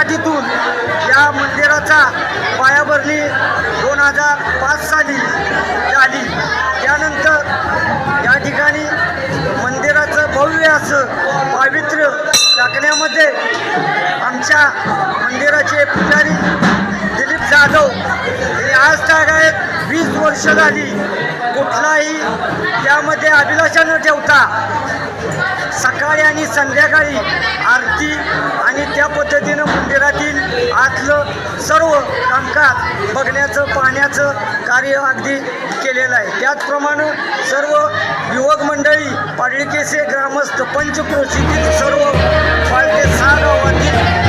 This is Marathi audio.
मराठीतून या मंदिराचा पायाभरणी दोन हजार पाच साली झाली. त्यानंतर या ठिकाणी मंदिराचं भव्य असं पावित्र्य राखण्यामध्ये आमच्या मंदिराचे पुजारी दिलीप जाधव हे आज तागायत वीस वर्ष झाली. कुठलाही त्यामध्ये अभिलाषा न ठेवता संध्याकाळी आरती आणि त्या पद्धतीनं मंदिरातील आतलं सर्व कामकाज बघण्याचं पाहण्याचं कार्य अगदी केलेलं आहे. त्याचप्रमाणे सर्व युवक मंडळी पाडळीकेसे ग्रामस्थ पंचक्रोशीतील सर्व पालटे सहा गावातील